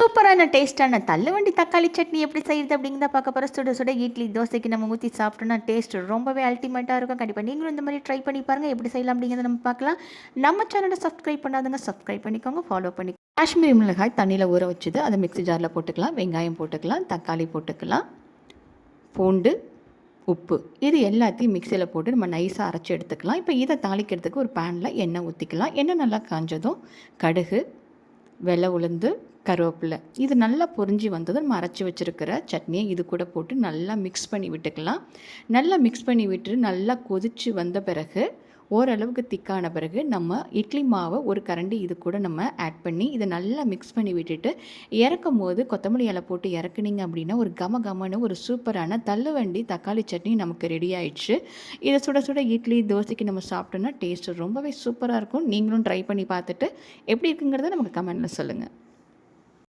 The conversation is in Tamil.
சூப்பரான டேஸ்ட்டான தள்ளுவண்டி தக்காளி சட்னி எப்படி செய்யுது அப்படிங்கிறத பார்க்க போகிற சுட சுட இட்லி தோசைக்கு நம்ம ஊற்றி சாப்பிட்டோம்னா டேஸ்ட் ரொம்பவே அல்டிமேட்டாக இருக்கும். கண்டிப்பாக நீங்களும் இந்த மாதிரி ட்ரை பண்ணி பாருங்கள் எப்படி செய்யலாம் அப்படிங்கிறத நம்ம பார்க்கலாம். நம்ம சேனலை சப்ஸ்கிரைப் பண்ணாதவங்க சப்ஸ்கிரைப் பண்ணிக்கோங்க ஃபாலோ பண்ணி காஷ்மீரி மிளகாய் தண்ணியில் ஊற வச்சுது. அதை மிக்ஸி ஜாரில் போட்டுக்கலாம். வெங்காயம் போட்டுக்கலாம். தக்காளி போட்டுக்கலாம். பூண்டு உப்பு. இது எல்லாத்தையும் மிக்சியில் போட்டு நம்ம நைஸாக அரைச்சி எடுத்துக்கலாம். இப்போ இதை தாளிக்கிறதுக்கு ஒரு பேனில் எண்ணெய் ஊற்றிக்கலாம் எண்ணெய் நல்லா காஞ்சதும் கடுகு வெள்ளை உளுந்து கருவேப்பிலை. இது நல்லா பொரிஞ்சு வந்ததும் நம்ம அரைச்சி வச்சுருக்கிற சட்னியை இது கூட போட்டு நல்லா மிக்ஸ் பண்ணி விட்டுக்கலாம். நல்லா மிக்ஸ் பண்ணி விட்டு நல்லா கொதித்து வந்த பிறகு ஓரளவுக்கு திக்கான பிறகு நம்ம இட்லி மாவை ஒரு கரண்டி இது கூட நம்ம ஆட் பண்ணி இதை நல்லா மிக்ஸ் பண்ணி விட்டுட்டு இறக்கும் போது கொத்தமல்லி இலை போட்டு இறக்குனீங்க அப்படின்னா ஒரு கம கமன்னு ஒரு சூப்பரான தள்ளுவண்டி தக்காளி சட்னி நமக்கு ரெடி ஆயிடுச்சு. இதை சுட சுட இட்லி தோசைக்கு நம்ம சாப்பிட்டோன்னா டேஸ்ட் ரொம்பவே சூப்பராக இருக்கும். நீங்களும் ட்ரை பண்ணி பார்த்துட்டு எப்படி இருக்குங்கிறத நமக்கு கமெண்ட்டில் சொல்லுங்கள்